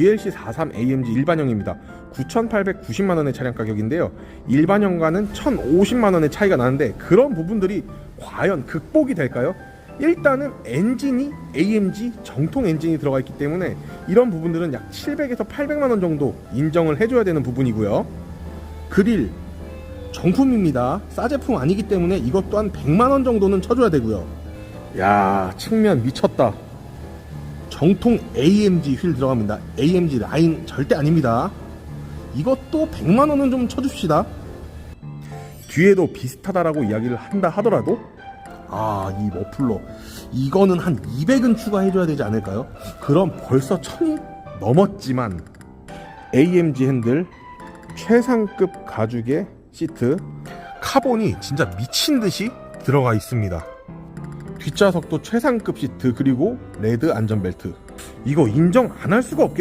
GLC 43 AMG 일반형입니다. 9,890만 원의 차량 가격인데요. 일반형과는 1,050만 원의 차이가 나는데 그런 부분들이 과연 극복이 될까요? 일단은 엔진이 AMG 정통 엔진이 들어가 있기 때문에 이런 부분들은 약 700에서 800만 원 정도 인정을 해줘야 되는 부분이고요. 그릴 정품입니다. 싸 제품 아니기 때문에 이것 또한 100만 원 정도는 쳐줘야 되고요. 야 측면 미쳤다. 정통 AMG 휠 들어갑니다. AMG 라인 절대 아닙니다. 이것도 100만 원은 좀 쳐줍시다. 뒤에도 비슷하다라고 이야기를 한다 하더라도 아 이 머플러 이거는 한 200은 추가해줘야 되지 않을까요? 그럼 벌써 1000이 넘었지만 AMG 핸들 최상급 가죽의 시트 카본이 진짜 미친 듯이 들어가 있습니다. 뒷좌석도 최상급 시트 그리고 레드 안전벨트. 이거 인정 안 할 수가 없겠